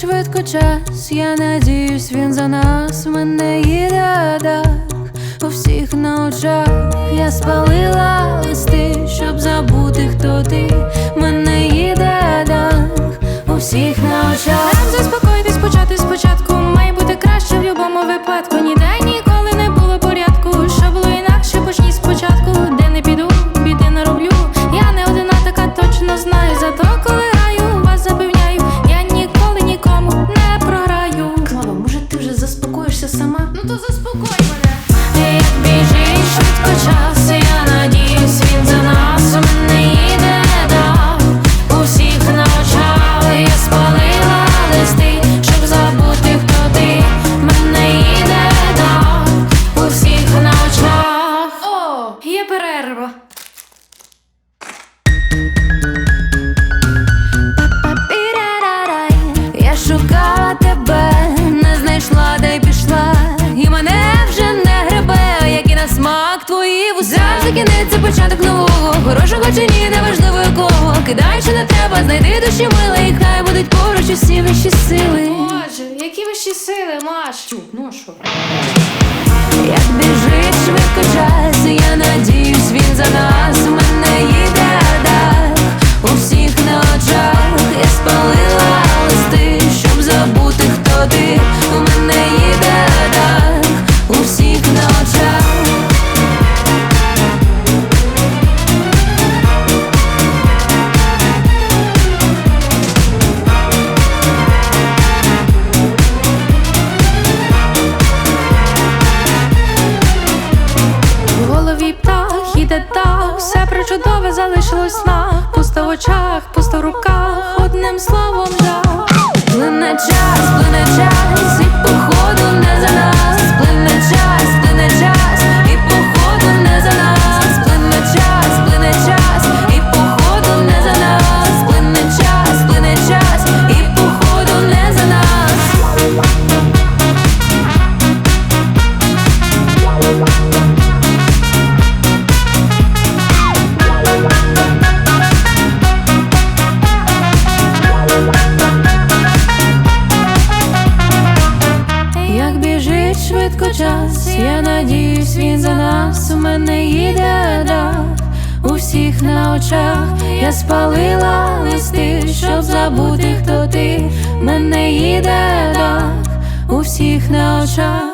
швидко час, я надіюсь, він за нас мене їде у всіх на очах я спалила листи, щоб забути, хто ти. Мене їде у всіх на очах. Нам заспокоїтись, почати спочатку. Має бути краще в будь-якому випадку. Ніде ніколи це початок нового, хорошого чи ні, неважливо якого. Кидай, чи не треба, знайди душі миле, і хай будуть поруч усі вищі сили. Боже, які вищі сили, Маш? Ну що? Як біжить швидко час, я надіюсь, він за нас мене їде дах у всіх іде так, все причудове залишилось на Пусто в очах, пусто в руках, одним словом жах швидко час, я надіюсь, він за нас. У мене їде дах у всіх на очах. Я спалила листи, щоб забути, хто ти. Мене їде дах у всіх на очах.